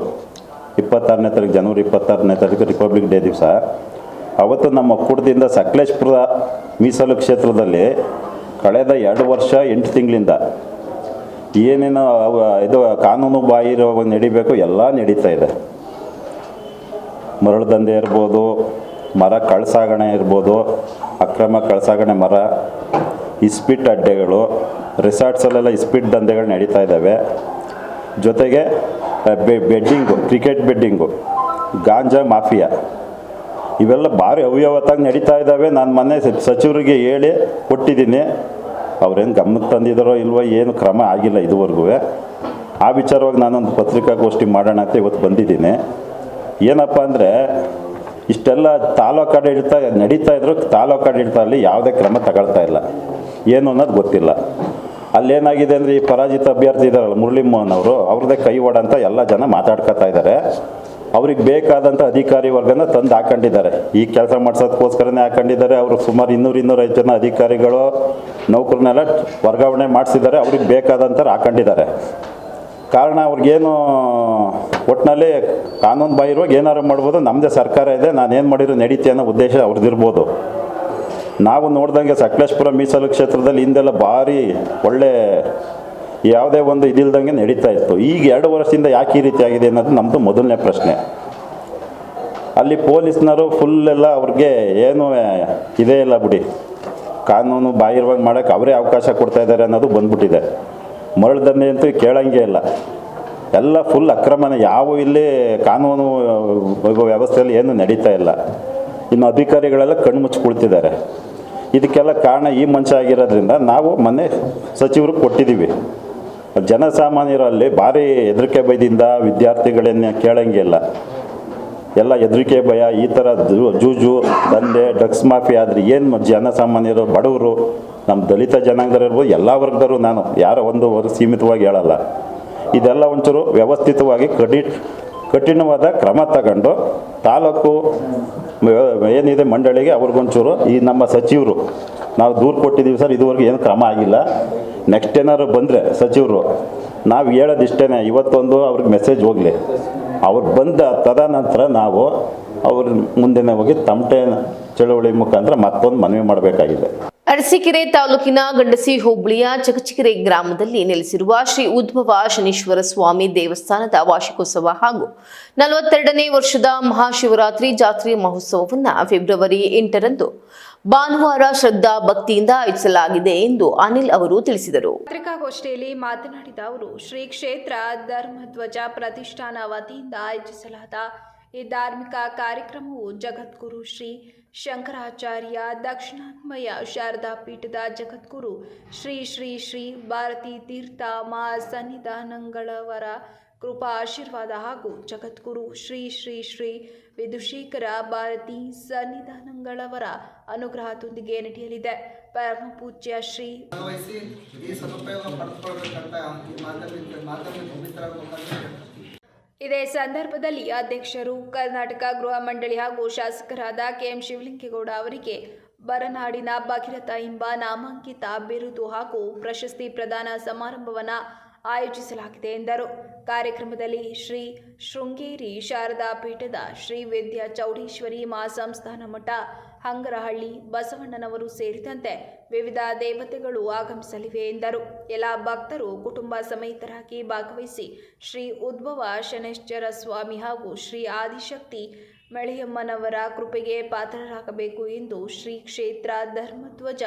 ಇಪ್ಪತ್ತಾರನೇ ತಾರೀಕು, ಜನವರಿ ಇಪ್ಪತ್ತಾರನೇ ತಾರೀಕು ರಿಪಬ್ಲಿಕ್ ಡೇ ದಿವಸ. ಅವತ್ತು ನಮ್ಮ ಒಕ್ಕೂಟದಿಂದ ಸಕಲೇಶ್ಪುರ ಮೀಸಲು ಕ್ಷೇತ್ರದಲ್ಲಿ ಕಳೆದ ಎರಡು ವರ್ಷ ಎಂಟು ತಿಂಗಳಿಂದ ಏನೇನು ಇದು ಕಾನೂನು ಬಾಹಿರ ನಡಿಬೇಕು ಎಲ್ಲ ನಡೀತಾ ಇದೆ. ಮರಳು ದಂಧೆ ಇರ್ಬೋದು, ಮರ ಕಳಸಾಗಣೆ ಇರ್ಬೋದು, ಅಕ್ರಮ ಕಳಸಾಗಣೆ ಮರ, ಇಸ್ಪಿಟ್ ಅಡ್ಡೆಗಳು, ರಿಸಾರ್ಟ್ಸಲ್ಲೆಲ್ಲ ಇಸ್ಪಿಟ್ ದಂಧೆಗಳು ನಡೀತಾ ಇದ್ದಾವೆ. ಜೊತೆಗೆ ಬೆಡ್ಡಿಂಗು, ಕ್ರಿಕೆಟ್ ಬೆಡ್ಡಿಂಗು, ಗಾಂಜಾ ಮಾಫಿಯಾ, ಇವೆಲ್ಲ ಭಾರಿ ಅವ್ಯವತ್ತಾಗಿ ನಡೀತಾ ಇದ್ದಾವೆ. ನಾನು ಮೊನ್ನೆ ಸಚಿವರಿಗೆ ಹೇಳಿ ಕೊಟ್ಟಿದ್ದೀನಿ. ಅವ್ರೇನು ಗಮನಕ್ಕೆ ತಂದಿದ್ದಾರೋ ಇಲ್ವೋ ಏನು ಕ್ರಮ ಆಗಿಲ್ಲ ಇದುವರೆಗೂ. ಆ ವಿಚಾರವಾಗಿ ನಾನೊಂದು ಪತ್ರಿಕಾಗೋಷ್ಠಿ ಮಾಡೋಣ ಅಂತ ಇವತ್ತು ಬಂದಿದ್ದೀನಿ. ಏನಪ್ಪ ಅಂದರೆ, ಇಷ್ಟೆಲ್ಲ ತಾಲೂಕು ಆಡಳಿತ ನಡೀತಾ ಇದ್ರು ತಾಲೂಕು ಆಡಳಿತದಲ್ಲಿ ಯಾವುದೇ ಕ್ರಮ ತಗೊಳ್ತಾ ಇಲ್ಲ. ಏನು ಅನ್ನೋದು ಗೊತ್ತಿಲ್ಲ. ಅಲ್ಲೇನಾಗಿದೆ ಅಂದರೆ ಈ ಪರಾಜಿತ ಅಭ್ಯರ್ಥಿ ಇದ್ದಾರಲ್ಲ ಮುರಳಿ ಮೋಹನ್ ಅವರು, ಅವ್ರದ್ದೇ ಕೈವಾಡ ಅಂತ ಎಲ್ಲ ಜನ ಮಾತಾಡ್ಕೊತಾ ಇದ್ದಾರೆ ಅವ್ರಿಗೆ ಬೇಕಾದಂಥ ಅಧಿಕಾರಿ ವರ್ಗನ ತಂದು ಹಾಕೊಂಡಿದ್ದಾರೆ. ಈ ಕೆಲಸ ಮಾಡಿಸೋದಕ್ಕೋಸ್ಕರನೇ ಹಾಕೊಂಡಿದ್ದಾರೆ. ಅವರು ಸುಮಾರು ಇನ್ನೂರು ಇನ್ನೂರೈದು ಜನ ಅಧಿಕಾರಿಗಳು, ನೌಕರನ್ನೆಲ್ಲ ವರ್ಗಾವಣೆ ಮಾಡಿಸಿದ್ದಾರೆ. ಅವ್ರಿಗೆ ಬೇಕಾದಂಥ ಹಾಕೊಂಡಿದ್ದಾರೆ. ಕಾರಣ ಅವ್ರಿಗೇನು ಒಟ್ಟಿನಲ್ಲಿ ಕಾನೂನು ಬಾಹಿರವಾಗಿ ಏನಾರು ಮಾಡ್ಬೋದು ನಮ್ಮದೇ ಸರ್ಕಾರ ಇದೆ, ನಾನೇನು ಮಾಡಿದ್ರು ನಡೀತಿ ಅನ್ನೋ ಉದ್ದೇಶ ಅವ್ರದ್ದಿರ್ಬೋದು ನಾವು ನೋಡ್ದಂಗೆ ಸಕಲೇಶ್ಪುರ ಮೀಸಲು ಕ್ಷೇತ್ರದಲ್ಲಿ ಹಿಂದೆಲ್ಲ ಭಾರಿ ಒಳ್ಳೆ ಯಾವುದೇ ಒಂದು ಇದಿಲ್ದಂಗೆ ನಡೀತಾ ಇತ್ತು. ಈಗ ಎರಡು ವರ್ಷದಿಂದ ಯಾಕೆ ಈ ರೀತಿ ಆಗಿದೆ ಅನ್ನೋದು ನಮ್ಮದು ಮೊದಲನೇ ಪ್ರಶ್ನೆ. ಅಲ್ಲಿ ಪೊಲೀಸ್ನವರು ಫುಲ್ ಎಲ್ಲ ಅವ್ರಿಗೆ ಏನು ಇದೇ ಇಲ್ಲ ಬಿಡಿ. ಕಾನೂನು ಬಾಹಿರವಾಗಿ ಮಾಡೋಕ್ಕೆ ಅವರೇ ಅವಕಾಶ ಕೊಡ್ತಾ ಇದ್ದಾರೆ ಅನ್ನೋದು ಬಂದ್ಬಿಟ್ಟಿದೆ. ಮರಳು ದಂಧೆ ಅಂತೂ ಕೇಳಂಗೆ ಇಲ್ಲ. ಎಲ್ಲ ಫುಲ್ ಅಕ್ರಮನೇ ಯಾವ ಇಲ್ಲಿ ಕಾನೂನು ವ್ಯವಸ್ಥೆಯಲ್ಲಿ ಏನು ನಡೀತಾ ಇಲ್ಲ. ಇನ್ನು ಅಧಿಕಾರಿಗಳೆಲ್ಲ ಕಣ್ಣು ಮುಚ್ಚಿ ಕುಳಿತಿದ್ದಾರೆ ಇದಕ್ಕೆಲ್ಲ ಕಾರಣ ಈ ಮನುಷ್ಯ ಆಗಿರೋದ್ರಿಂದ ನಾವು ಮೊನ್ನೆ ಸಚಿವರು ಕೊಟ್ಟಿದ್ದೀವಿ. ಜನಸಾಮಾನ್ಯರಲ್ಲಿ ಭಾರಿ ಹೆದರಿಕೆ ಬೈದಿಂದ ವಿದ್ಯಾರ್ಥಿಗಳನ್ನ ಕೇಳಂಗೆ ಇಲ್ಲ. ಎಲ್ಲ ಹೆದರಿಕೆ ಭಯ, ಈ ಥರ ಜೂಜು, ದಂಧೆ, ಡ್ರಗ್ಸ್ ಮಾಫಿ ಆದರೆ ಏನು ಜನಸಾಮಾನ್ಯರು ಬಡವರು ನಮ್ಮ ದಲಿತ ಜನಾಂಗದವ್ರಿರ್ಬೋದು ಎಲ್ಲ ವರ್ಗದವರು ನಾನು, ಯಾರ ಒಂದು ವರ್ಗ ಸೀಮಿತವಾಗಿ ಹೇಳಲ್ಲ. ಇದೆಲ್ಲ ಒಂಚೂರು ವ್ಯವಸ್ಥಿತವಾಗಿ ಕಡಿ ಕಠಿಣವಾದ ಕ್ರಮ ತಗೊಂಡು ತಾಲೂಕು ಏನಿದೆ ಮಂಡಳಿಗೆ ಅವ್ರಿಗೊಂಚೂರು ಈ ನಮ್ಮ ಸಚಿವರು, ನಾವು ದೂರು ಕೊಟ್ಟಿದ್ದೀವಿ ಸರ್, ಇದುವರೆಗೂ ಏನು ಕ್ರಮ ಆಗಿಲ್ಲ. ನೆಕ್ಸ್ಟ್ ಏನಾದ್ರು ಬಂದರೆ ಸಚಿವರು, ನಾವು ಹೇಳೋದಿಷ್ಟೇ ಇವತ್ತೊಂದು ಅವ್ರಿಗೆ ಮೆಸೇಜ್ ಹೋಗಲಿ. ಅವ್ರು ಬಂದ ತದನಂತರ ನಾವು ಅವ್ರ ಮುಂದಿನ ಹೋಗಿ ತಮಟೆ ಚಳವಳಿ ಮುಖಾಂತರ ಮತ್ತೊಂದು ಮನವಿ ಮಾಡಬೇಕಾಗಿದೆ. ಅರಸೀಕೆರೆ ತಾಲೂಕಿನ ಗಂಡಸಿ ಹೋಬಳಿಯ ಚಕಚಿಕೆರೆ ಗ್ರಾಮದಲ್ಲಿ ನೆಲೆಸಿರುವ ಶ್ರೀ ಉದ್ಭವ ಶನೀಶ್ವರ ಸ್ವಾಮಿ ದೇವಸ್ಥಾನದ ವಾರ್ಷಿಕೋತ್ಸವ ಹಾಗೂ ನಲವತ್ತೆರಡನೇ ವರ್ಷದ ಮಹಾಶಿವರಾತ್ರಿ ಜಾತ್ರೆ ಮಹೋತ್ಸವವನ್ನು ಫೆಬ್ರವರಿ ಎಂಟರಂದು ಭಾನುವಾರ ಶ್ರದ್ಧಾ ಭಕ್ತಿಯಿಂದ ಆಯೋಜಿಸಲಾಗಿದೆ ಎಂದು ಅನಿಲ್ ಅವರು ತಿಳಿಸಿದರು. ಪತ್ರಿಕಾಗೋಷ್ಠಿಯಲ್ಲಿ ಮಾತನಾಡಿದ ಅವರು, ಶ್ರೀ ಕ್ಷೇತ್ರ ಧರ್ಮಧ್ವಜ ಪ್ರತಿಷ್ಠಾನ ವತಿಯಿಂದ ಆಯೋಜಿಸಲಾದ ಈ ಧಾರ್ಮಿಕ ಕಾರ್ಯಕ್ರಮವು ಜಗದ್ಗುರು ಶ್ರೀ ಶಂಕರಾಚಾರ್ಯ ದಕ್ಷಿಣಾನ್ಮಯ ಶಾರದಾ ಪೀಠದ ಜಗದ್ಗುರು ಶ್ರೀ ಶ್ರೀ ಶ್ರೀ ಭಾರತೀ ತೀರ್ಥ ಮಾ ಸನ್ನಿಧಾನಗಳವರ ಕೃಪಾ, ಆಶೀರ್ವಾದ ಹಾಗೂ ಜಗದ್ಗುರು ಶ್ರೀ ಶ್ರೀ ಶ್ರೀ ವಿದುಶೇಖರ ಭಾರತಿ ಸನ್ನಿಧಾನಗಳವರ ಅನುಗ್ರಹದೊಂದಿಗೆ ನಡೆಯಲಿದೆ ಪರಮ ಪೂಜ್ಯ ಶ್ರೀ ಈ ಸದುಪಯೋಗ. ಇದೇ ಸಂದರ್ಭದಲ್ಲಿ ಅಧ್ಯಕ್ಷರು ಕರ್ನಾಟಕ ಗೃಹ ಮಂಡಳಿ ಹಾಗೂ ಶಾಸಕರಾದ ಕೆಎಂ ಶಿವಲಿಂಗೇಗೌಡ ಅವರಿಗೆ ಬರನಾಡಿನ ಭಗೀರಥ ಎಂಬ ನಾಮಾಂಕಿತ ಬಿರುದು ಹಾಗೂ ಪ್ರಶಸ್ತಿ ಪ್ರದಾನ ಸಮಾರಂಭವನ್ನು ಆಯೋಜಿಸಲಾಗಿದೆ ಎಂದರು ಕಾರ್ಯಕ್ರಮದಲ್ಲಿ ಶ್ರೀ ಶೃಂಗೇರಿ ಶಾರದಾ ಪೀಠದ ಶ್ರೀ ವೇದ್ಯ ಚೌಡೇಶ್ವರಿ ಮಹಾಸಂಸ್ಥಾನ ಮಠ, ಹಂಗರಹಳ್ಳಿ ಬಸವಣ್ಣನವರು ಸೇರಿದಂತೆ ವಿವಿಧ ದೇವತೆಗಳು ಆಗಮಿಸಲಿವೆ ಎಂದರು. ಎಲ್ಲ ಭಕ್ತರು ಕುಟುಂಬ ಸಮೇತರಾಗಿ ಭಾಗವಹಿಸಿ ಶ್ರೀ ಉದ್ಭವ ಶನೇಶ್ವರ ಸ್ವಾಮಿ ಹಾಗೂ ಶ್ರೀ ಆದಿಶಕ್ತಿ ಮಳೆಯಮ್ಮನವರ ಕೃಪೆಗೆ ಪಾತ್ರರಾಗಬೇಕು ಎಂದು ಶ್ರೀ ಕ್ಷೇತ್ರ ಧರ್ಮಧ್ವಜ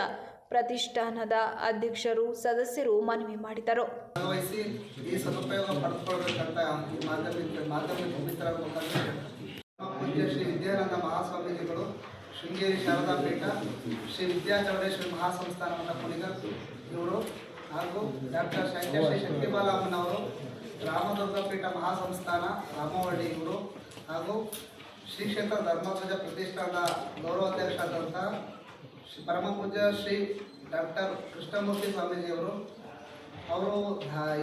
ಪ್ರತಿಷ್ಠಾನದ ಅಧ್ಯಕ್ಷರು, ಸದಸ್ಯರು ಮನವಿ ಮಾಡಿದರು. ಭಾಗವಹಿಸಿ ಈ ಸದುಪಯೋಗ ಪಡೆದುಕೊಳ್ಬೇಕಂತ ಈ ಮಾಧ್ಯಮ ಮಾಧ್ಯಮ ಮುಖಾಂತರ ಶ್ರೀ ವಿದ್ಯಾನಂದ ಮಹಾಸ್ವಾಮೀಜಿಗಳು, ಶೃಂಗೇರಿ ಶಾರದಾ ಪೀಠ, ಶ್ರೀ ವಿದ್ಯಾಚೌಡೇಶ್ವರಿ ಮಹಾಸಂಸ್ಥಾನ ಮಠ ಕುಣಿಗಲ್ ಇವರು ಹಾಗೂ ಡಾಕ್ಟರ್ ಶಂಕರ್ ಶಕ್ತಿಬಾಲಮ್ಮನವರು ರಾಮದುರ್ಗ ಪೀಠ ಮಹಾಸಂಸ್ಥಾನ ರಾಮವಳ್ಳಿ ಇವರು ಹಾಗೂ ಶ್ರೀ ಕ್ಷೇತ್ರ ಧರ್ಮಧ್ವಜ ಪ್ರತಿಷ್ಠಾನದ ಗೌರವಾಧ್ಯಕ್ಷರಾದಂಥ ಶ್ರೀ ಪರಮ ಪೂಜ್ಯ ಶ್ರೀ ಡಾಕ್ಟರ್ ಕೃಷ್ಣಮೂರ್ತಿ ಸ್ವಾಮೀಜಿಯವರು, ಅವರು ಅವರು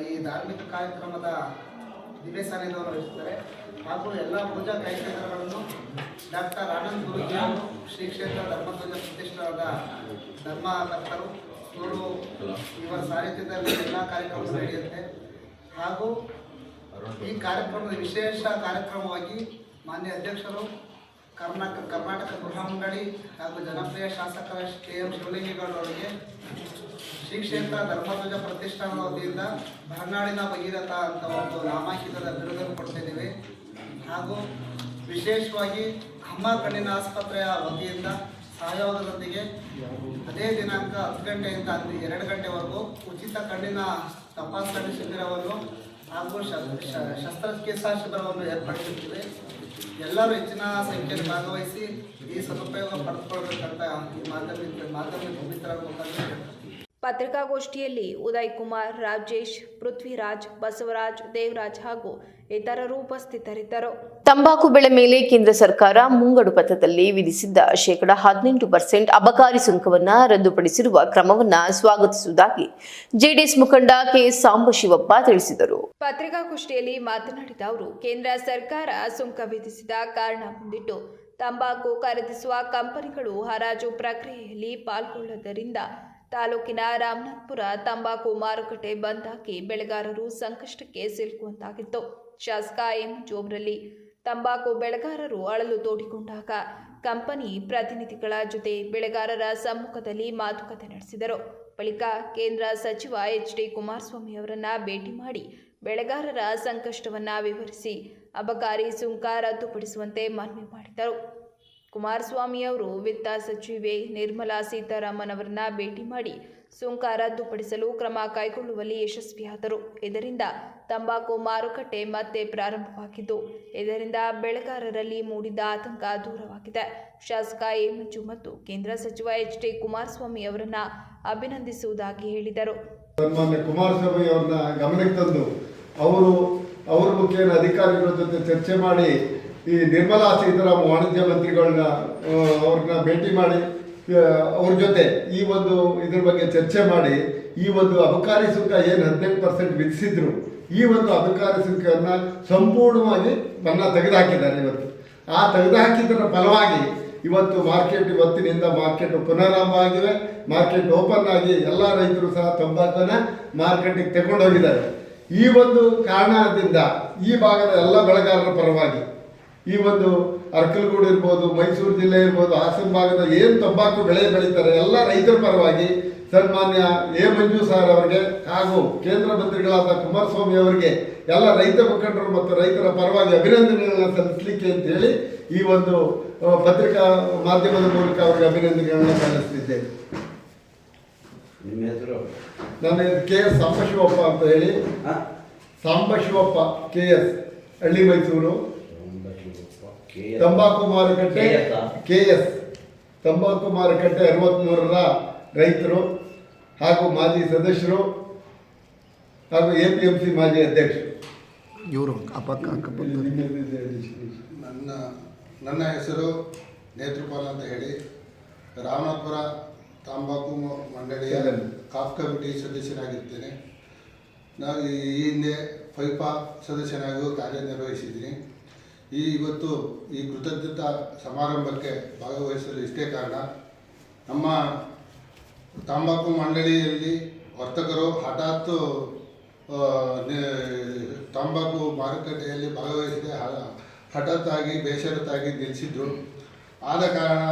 ಈ ಧಾರ್ಮಿಕ ಕಾರ್ಯಕ್ರಮದ ದಿವ್ಯ ಸಾನ್ನಿಧ್ಯವನ್ನು ವಹಿಸುತ್ತಾರೆ ಹಾಗೂ ಎಲ್ಲ ಪೂಜಾ ಕಾರ್ಯಕ್ರಮಗಳನ್ನು ಡಾಕ್ಟರ್ ಆನಂದ್ ಗುರುಜಿ ಅವರು ಶ್ರೀ ಕ್ಷೇತ್ರ ಧರ್ಮಧ್ವಜ ಪ್ರತಿಷ್ಠಾನದ ಧರ್ಮಕರ್ತರು, ಇವರು ಇವರ ಸಾಹಿತ್ಯದಲ್ಲಿ ಎಲ್ಲ ಕಾರ್ಯಕ್ರಮ ನಡೆಯುತ್ತೆ. ಹಾಗೂ ಈ ಕಾರ್ಯಕ್ರಮದ ವಿಶೇಷ ಕಾರ್ಯಕ್ರಮವಾಗಿ ಮಾನ್ಯ ಅಧ್ಯಕ್ಷರು ಕರ್ನಾಟಕ ಕರ್ನಾಟಕ ಗೃಹ ಮಂಡಳಿ ಹಾಗೂ ಜನಪ್ರಿಯ ಶಾಸಕ ಕೆ. ಎಂ. ಶಿವಲಿಂಗೇಗೌಡ ಅವರಿಗೆ ಶ್ರೀ ಕ್ಷೇತ್ರ ಧರ್ಮಧ್ವಜ ಪ್ರತಿಷ್ಠಾನದ ವತಿಯಿಂದ ಬರ್ನಾಡಿನ ಭಗೀರಥ ಅಂತ ಒಂದು ನಾಮಾಂಕಿತದ ಬಿರುದನ್ನು ಕೊಡ್ತಿದ್ದೀವಿ. ಹಾಗೂ ವಿಶೇಷವಾಗಿ ಅಮ್ಮ ಕಣ್ಣಿನ ಆಸ್ಪತ್ರೆಯ ವತಿಯಿಂದ ಸಹಯೋಗದೊಂದಿಗೆ ಅದೇ ದಿನಾಂಕ ಹತ್ತು ಗಂಟೆಯಿಂದ ಎರಡು ಗಂಟೆವರೆಗೂ ಉಚಿತ ಕಣ್ಣಿನ ತಪಾಸಣೆ ಶಿಬಿರವನ್ನು ಹಾಗೂ ಶಸ್ತ್ರಚಿಕಿತ್ಸಾ ಶಿಬಿರವನ್ನು ಏರ್ಪಡಿಸುತ್ತಿದೆ ಎಲ್ಲರೂ ಹೆಚ್ಚಿನ ಸಂಖ್ಯೆಯಲ್ಲಿ ಭಾಗವಹಿಸಿ ಈ ಸದುಪಯೋಗ ಪಡೆದುಕೊಳ್ಬೇಕಂತ ಈ ಮಾಧ್ಯಮ ಮಾಧ್ಯಮ ಮುಖಾಂತರ. ಪತ್ರಿಕಾಗೋಷ್ಠಿಯಲ್ಲಿ ಉದಯ್ ಕುಮಾರ್ ರಾಜೇಶ್ ಪೃಥ್ವಿರಾಜ್ ಬಸವರಾಜ್ ದೇವರಾಜ್ ಹಾಗೂ ಇತರರು ಉಪಸ್ಥಿತರಿದ್ದರು. ತಂಬಾಕು ಬೆಳೆ ಮೇಲೆ ಕೇಂದ್ರ ಸರ್ಕಾರ ಮುಂಗಡು ಪತ್ರದಲ್ಲಿ ವಿಧಿಸಿದ್ದ ಶೇಕಡ ಹದಿನೆಂಟು ಪರ್ಸೆಂಟ್ ಅಬಕಾರಿ ಸುಂಕವನ್ನ ರದ್ದುಪಡಿಸಿರುವ ಕ್ರಮವನ್ನ ಸ್ವಾಗತಿಸುವುದಾಗಿ ಜೆಡಿಎಸ್ ಮುಖಂಡ ಕೆ ಸಾಂಬಶಿವಪ್ಪ ತಿಳಿಸಿದರು. ಪತ್ರಿಕಾಗೋಷ್ಠಿಯಲ್ಲಿ ಮಾತನಾಡಿದ ಅವರು ಕೇಂದ್ರ ಸರ್ಕಾರ ಸುಂಕ ವಿಧಿಸಿದ ಕಾರಣ ಮುಂದಿಟ್ಟು ತಂಬಾಕು ಖರೀದಿಸುವ ಕಂಪನಿಗಳು ಹರಾಜು ಪ್ರಕ್ರಿಯೆಯಲ್ಲಿ ಪಾಲ್ಗೊಳ್ಳದ್ದರಿಂದ ತಾಲೂಕಿನ ರಾಮನಾಥ್ಪುರ ತಂಬಾಕು ಮಾರುಕಟ್ಟೆ ಬಂದ್ ಹಾಕಿ ಬೆಳೆಗಾರರು ಸಂಕಷ್ಟಕ್ಕೆ ಸಿಲುಕುವಂತಾಗಿತ್ತು. ಶಾಸಕ ಎಂ ಜೋಬ್ರಲ್ಲಿ ತಂಬಾಕು ಬೆಳೆಗಾರರು ಅಳಲು ತೋಡಿಕೊಂಡಾಗ ಕಂಪನಿ ಪ್ರತಿನಿಧಿಗಳ ಜೊತೆ ಬೆಳೆಗಾರರ ಸಮ್ಮುಖದಲ್ಲಿ ಮಾತುಕತೆ ನಡೆಸಿದರು. ಬಳಿಕ ಕೇಂದ್ರ ಸಚಿವ ಎಚ್ ಡಿ ಕುಮಾರಸ್ವಾಮಿ ಅವರನ್ನ ಭೇಟಿ ಮಾಡಿ ಬೆಳೆಗಾರರ ಸಂಕಷ್ಟವನ್ನ ವಿವರಿಸಿ, ಅಬಕಾರಿ ಸುಂಕ ರದ್ದುಪಡಿಸುವಂತೆ ಮನವಿ ಮಾಡಿದರು. ಕುಮಾರಸ್ವಾಮಿ ಅವರು ವಿತ್ತ ಸಚಿವೆ ನಿರ್ಮಲಾ ಸೀತಾರಾಮನ್ ಅವರನ್ನ ಭೇಟಿ ಮಾಡಿ ಸುಂಕ ರದ್ದುಪಡಿಸಲು ಕ್ರಮ ಕೈಗೊಳ್ಳುವಲ್ಲಿ ಯಶಸ್ವಿಯಾದರು. ಇದರಿಂದ ತಂಬಾಕು ಮಾರುಕಟ್ಟೆ ಮತ್ತೆ ಪ್ರಾರಂಭವಾಗಿದ್ದು, ಇದರಿಂದ ಬೆಳೆಗಾರರಲ್ಲಿ ಮೂಡಿದ ಆತಂಕ ದೂರವಾಗಿದೆ. ಶಾಸಕ ಎ ಮತ್ತು ಕೇಂದ್ರ ಸಚಿವ ಎಚ್ ಡಿ ಕುಮಾರಸ್ವಾಮಿ ಅವರನ್ನ ಅಭಿನಂದಿಸುವುದಾಗಿ ಹೇಳಿದರು. ಗಮನಕ್ಕೆ ತಂದು, ಅವರು, ಅವ್ರ ಮುಖೇನ ಅಧಿಕಾರಿಗಳ ಜೊತೆ ಚರ್ಚೆ ಮಾಡಿ ಈ ನಿರ್ಮಲಾ ಸೀತಾರಾಮ್ ವಾಣಿಜ್ಯ ಮಂತ್ರಿಗಳನ್ನ ಅವ್ರನ್ನ ಭೇಟಿ ಮಾಡಿ ಅವ್ರ ಜೊತೆ ಈ ಒಂದು ಇದ್ರ ಬಗ್ಗೆ ಚರ್ಚೆ ಮಾಡಿ, ಈ ಒಂದು ಅಬಕಾರಿ ಸುಂಕ ಏನು ಹದಿನೆಂಟು ಪರ್ಸೆಂಟ್ ವಿಧಿಸಿದ್ರು, ಈ ಒಂದು ಅಬಕಾರಿ ಸುಂಕವನ್ನು ಸಂಪೂರ್ಣವಾಗಿ ಮನ್ನಾ ತೆಗೆದುಹಾಕಿದ್ದಾರೆ ಇವತ್ತು. ಆ ತೆಗೆದುಹಾಕಿದ್ದರ ಫಲವಾಗಿ ಇವತ್ತು ಮಾರ್ಕೆಟ್ ಇವತ್ತಿನಿಂದ ಮಾರ್ಕೆಟ್ ಪುನರಾರಂಭ ಆಗಿವೆ ಮಾರ್ಕೆಟ್ ಓಪನ್ ಆಗಿ ಎಲ್ಲ ರೈತರು ಸಹ ತಂಬಾಕನ್ನ ಮಾರ್ಕೆಟಿಗೆ ತಗೊಂಡೋಗಿದ್ದಾರೆ. ಈ ಒಂದು ಕಾರಣದಿಂದ ಈ ಭಾಗದ ಎಲ್ಲ ಬೆಳೆಗಾರರ ಪರವಾಗಿ ಈ ಒಂದು ಅರ್ಕಲ್ಗೂಡು ಇರ್ಬೋದು ಮೈಸೂರು ಜಿಲ್ಲೆ ಇರ್ಬೋದು ಹಾಸನ ಭಾಗದ ಏನು ತಂಬಾಕು ಬೆಳೆ ಬೆಳೀತಾರೆ ಎಲ್ಲ ರೈತರ ಪರವಾಗಿ ಸನ್ಮಾನ್ಯ ಎ ಮಂಜು ಸರ್ ಅವರಿಗೆ ಹಾಗೂ ಕೇಂದ್ರ ಮಂತ್ರಿಗಳಾದ ಕುಮಾರಸ್ವಾಮಿ ಅವರಿಗೆ ಎಲ್ಲ ರೈತ ಮುಖಂಡರು ಮತ್ತು ರೈತರ ಪರವಾಗಿ ಅಭಿನಂದನೆಗಳನ್ನು ಸಲ್ಲಿಸಲಿಕ್ಕೆ ಅಂತ ಹೇಳಿ ಈ ಒಂದು ಪತ್ರಿಕಾ ಮಾಧ್ಯಮದ ಮೂಲಕ ಅವರಿಗೆ ಅಭಿನಂದನೆಗಳನ್ನು ಸಲ್ಲಿಸ್ತಿದ್ದೇನೆ. ನಿಮ್ಮ ಹೆಸರು? ನನ್ನ ಕೆ ಎಸ್ ಸಾಂಬಶಿವಪ್ಪ ಅಂತ ಹೇಳಿ. ಸಾಂಬಶಿವಪ್ಪ ಕೆ ಎಸ್ ಹಳ್ಳಿ ಮೈಸೂರು. ತಂಬಾಕು ಮಾರುಕಟ್ಟೆ ಕೆ ಎಸ್ ತಂಬಾಕು ಮಾರುಕಟ್ಟೆ ಅರವತ್ತ್ಮೂರರ ರೈತರು ಹಾಗೂ ಮಾಜಿ ಸದಸ್ಯರು ಹಾಗೂ ಎ ಪಿ ಎಂ ಸಿ ಮಾಜಿ ಅಧ್ಯಕ್ಷರು ಇವರು ನನ್ನ ನನ್ನ ಹೆಸರು ನೇತ್ರಪಾಲ್ ಅಂತ ಹೇಳಿ. ರಾಮನಾಥಪುರ ತಂಬಾಕು ಮಂಡಳಿಯ ಕಾಫ್ ಕಮಿಟಿ ಸದಸ್ಯನಾಗಿರ್ತೇನೆ. ನಾನು ಈ ಹಿಂದೆ ಫೈಫಾ ಸದಸ್ಯನಾಗೂ ಕಾರ್ಯನಿರ್ವಹಿಸಿದ್ದೀನಿ. ಈ ಇವತ್ತು ಈ ಕೃತಜ್ಞತಾ ಸಮಾರಂಭಕ್ಕೆ ಭಾಗವಹಿಸಲು ಇಷ್ಟೇ ಕಾರಣ ನಮ್ಮ ತಂಬಾಕು ಮಂಡಳಿಯಲ್ಲಿ ವರ್ತಕರು ಹಠಾತ್ ಆ, ನಿ- ತಂಬಾಕು ಮಾರುಕಟ್ಟೆಯಲ್ಲಿ ಭಾಗವಹಿಸದೆ ಹಠಾತ್ತಾಗಿ ಬೇಷರತ್ತಾಗಿ ನಿಲ್ಲಿಸಿದ್ರು. ಆದ ಕಾರಣ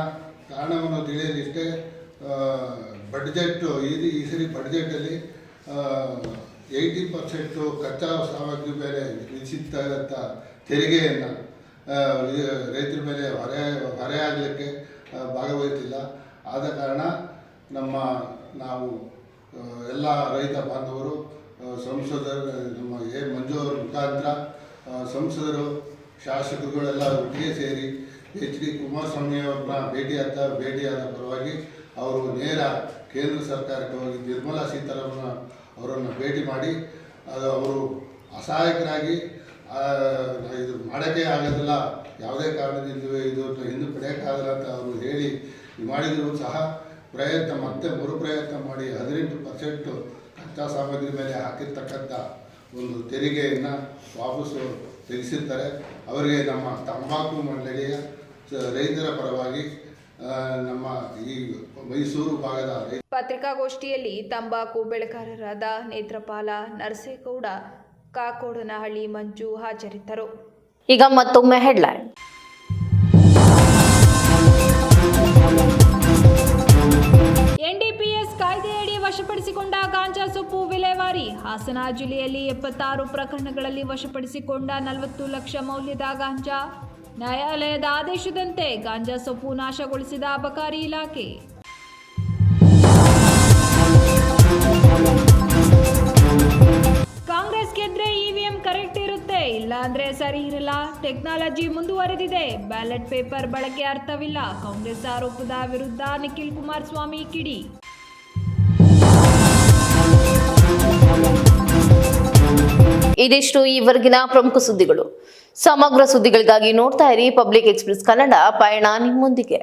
ಕಾರಣವನ್ನು ತಿಳಿಯಲಿಷ್ಟೇ ಬಡ್ಜೆಟ್ಟು ಬಡ್ಜೆಟ್ ಈ ಈ ಸರಿ ಬಡ್ಜೆಟಲ್ಲಿ ಏಯ್ಟಿ ಪರ್ಸೆಂಟು ಕಚ್ಚಾ ಸಾಮಗ್ರಿ ಮೇಲೆ ನಿಲ್ಲಿಸಿದ್ದಂಥ ತೆರಿಗೆಯನ್ನು ರೈತರ ಮೇಲೆ ಹೊರೆ ಹೊರೆ ಆಗಲಿಕ್ಕೆ ಭಾಗವಹಿಸಿಲ್ಲ ಆದ ಕಾರಣ ನಮ್ಮ ನಾವು ಎಲ್ಲ ರೈತ ಬಾಂಧವರು ಸಂಸದರು ನಮ್ಮ ಎ. ಮಂಜು ಅವರ ಮುಖಾಂತರ ಸಂಸದರು, ಶಾಸಕರುಗಳೆಲ್ಲ ಒಟ್ಟಿಗೆ ಸೇರಿ ಎಚ್. ಡಿ. ಕುಮಾರಸ್ವಾಮಿ ಅವ್ರನ್ನ ಭೇಟಿಯಾದ ಭೇಟಿಯಾದ ಪರವಾಗಿ ಅವರು ನೇರ ಕೇಂದ್ರ ಸರ್ಕಾರಕ್ಕೆ ಹೋಗಿ ನಿರ್ಮಲಾ ಸೀತಾರಾಮನ್ ಅವರನ್ನು ಭೇಟಿ ಮಾಡಿ, ಅದು ಅವರು ಅಸಹಾಯಕರಾಗಿ ಇದು ಮಾಡೋಕ್ಕೆ ಆಗೋದಿಲ್ಲ. ಯಾವುದೇ ಕಾರಣದಿಂದ ಇದು ಹಿಂದೆ ಪಡೆಯೋಕ್ಕಾಗಲ್ಲ ಅಂತ ಅವರು ಹೇಳಿ ಮಾಡಿದರೂ ಸಹ ಪ್ರಯತ್ನ, ಮತ್ತೆ ಮರು ಪ್ರಯತ್ನ ಮಾಡಿ ಹದಿನೆಂಟು ಪರ್ಸೆಂಟು ಕಚ್ಚಾ ಸಾಮಗ್ರಿ ಮೇಲೆ ಹಾಕಿರ್ತಕ್ಕಂಥ ಒಂದು ತೆರಿಗೆಯನ್ನು ವಾಪಸ್ಸು ತೆಗೆಸಿರ್ತಾರೆ ಅವರಿಗೆ ನಮ್ಮ ತಂಬಾಕು ಮಂಡಳಿಯ ರೈತರ ಪರವಾಗಿ ನಮ್ಮ ಈ ಮೈಸೂರು ಭಾಗದ ಪತ್ರಿಕಾಗೋಷ್ಠಿಯಲ್ಲಿ ತಂಬಾಕು ಬೆಳೆಗಾರರಾದ ನೇತ್ರಪಾಲ ನರಸೇಗೌಡ ಕಾಕೋಡನಹಳ್ಳಿ ಮಂಜು ಹಾಜರಿದ್ದರು. ಈಗ ಮತ್ತೊಮ್ಮೆ ಹೆಡ್ಲೈನ್. ಎನ್ಡಿಪಿಎಸ್ ಕಾಯ್ದೆಯಡಿ ವಶಪಡಿಸಿಕೊಂಡ ಗಾಂಜಾ ಸೊಪ್ಪು ವಿಲೇವಾರಿ ಹಾಸನ ಜಿಲ್ಲೆಯಲ್ಲಿ ಎಪ್ಪತ್ತಾರು ಪ್ರಕರಣಗಳಲ್ಲಿ ವಶಪಡಿಸಿಕೊಂಡ ನಲವತ್ತು ಲಕ್ಷ ಮೌಲ್ಯದ ಗಾಂಜಾ. ನ್ಯಾಯಾಲಯದ ಆದೇಶದಂತೆ ಗಾಂಜಾ ಸೊಪ್ಪು ನಾಶಗೊಳಿಸಿದ ಅಬಕಾರಿ ಇಲಾಖೆ. ಕಾಂಗ್ರೆಸ್ ವಿ ಇವಿಎಂ ಕರೆಕ್ಟ್ ಇರುತ್ತೆ. ಇಲ್ಲ ಅಂದ್ರೆ ಸರಿ ಇರಲ್ಲ. ಟೆಕ್ನಾಲಜಿ ಮುಂದುವರೆದಿದೆ. ಬ್ಯಾಲೆಟ್ ಪೇಪರ್ ಬಳಕೆ ಅರ್ಥವಿಲ್ಲ. ಕಾಂಗ್ರೆಸ್ ಆರೋಪದ ವಿರುದ್ಧ ನಿಖಿಲ್ ಕುಮಾರಸ್ವಾಮಿ ಕಿಡಿ. ಇದಿಷ್ಟು ಈವರೆಗಿನ ಪ್ರಮುಖ ಸುದ್ದಿಗಳು. ಸಮಗ್ರ ಸುದ್ದಿಗಳಿಗಾಗಿ ನೋಡ್ತಾ ಇರಿ ಪಬ್ಲಿಕ್ ಎಕ್ಸ್ಪ್ರೆಸ್ ಕನ್ನಡ. ಪಯಣ ನಿಮ್ಮೊಂದಿಗೆ.